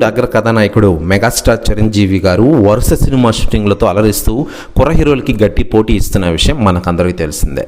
బాలీవుడ్ అగ్ర కథానాయకుడు మెగాస్టార్ చిరంజీవి గారు వరుస సినిమా షూటింగ్లతో అలరిస్తూ కుర్ర హీరోలకి గట్టి పోటీ ఇస్తున్న విషయం మనకందరికీ తెలిసిందే.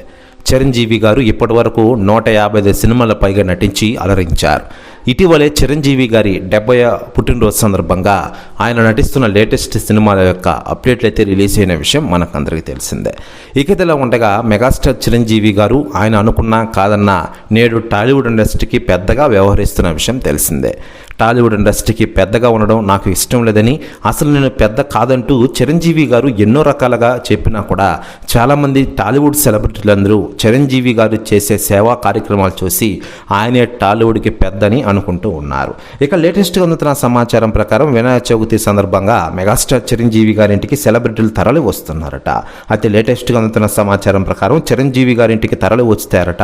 చిరంజీవి గారు ఇప్పటివరకు నూట యాభై ఐదు సినిమాల పైగా నటించి అలరించారు. ఇటీవలే చిరంజీవి గారి డెబ్బై పుట్టినరోజు సందర్భంగా ఆయన నటిస్తున్న లేటెస్ట్ సినిమాల యొక్క అప్డేట్లు అయితే రిలీజ్ అయిన విషయం మనకందరికీ తెలిసిందే. ఇక ఉండగా మెగాస్టార్ చిరంజీవి గారు ఆయన అనుకున్నా కాదన్నా నేడు టాలీవుడ్ ఇండస్ట్రీకి పెద్దగా వ్యవహరిస్తున్న విషయం తెలిసిందే. టాలీవుడ్ ఇండస్ట్రీకి పెద్దగా ఉండడం నాకు ఇష్టం లేదని అసలు నేను పెద్ద కాదంటూ చిరంజీవి గారు ఎన్నో రకాలుగా చెప్పినా కూడా చాలామంది టాలీవుడ్ సెలబ్రిటీలందరూ చిరంజీవి గారు చేసే సేవా కార్యక్రమాలు చూసి ఆయనే టాలీవుడ్కి పెద్దని అనుకుంటూ ఉన్నారు. ఇక లేటెస్ట్గా అందుతున్న సమాచారం ప్రకారం వినాయక చవితి సందర్భంగా మెగాస్టార్ చిరంజీవి గారింటికి సెలబ్రిటీలు తరలి వస్తున్నారట. అయితే లేటెస్ట్గా అందుతున్న సమాచారం ప్రకారం చిరంజీవి గారింటికి తరలి వచ్చారట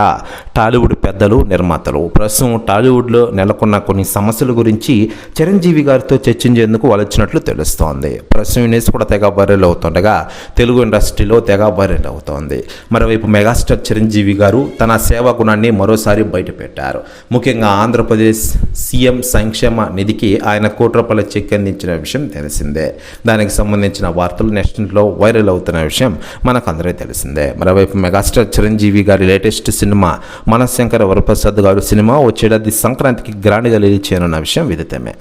టాలీవుడ్ పెద్దలు నిర్మాతలు. ప్రస్తుతం టాలీవుడ్లో నెలకొన్న కొన్ని సమస్యలు గురించి చిరంజీవి గారితో చర్చించేందుకు వచ్చినట్లు తెలుస్తోంది. ప్రస్తుతం ఈ కూడా తెగ వైరల్ అవుతుండగా తెలుగు ఇండస్ట్రీలో తెగ వైరల్ అవుతోంది. మరోవైపు మెగాస్టార్ చిరంజీవి గారు తన సేవా గుణాన్ని మరోసారి బయటపెట్టారు. ముఖ్యంగా ఆంధ్రప్రదేశ్ సీఎం సంక్షేమ నిధికి ఆయన కోటి రూపాయల చెక్ అందించిన విషయం తెలిసిందే. దానికి సంబంధించిన వార్తలు నెక్స్ట్లో వైరల్ అవుతున్న విషయం మనకందరికీ తెలిసిందే. మరోవైపు మెగాస్టార్ చిరంజీవి గారి లేటెస్ట్ సినిమా మనశంకర వరప్రసాద్ గారు సినిమా వచ్చేటది సంక్రాంతికి గ్రాండ్గా రిలీజ్ చేయనున్న విషయం విదితమే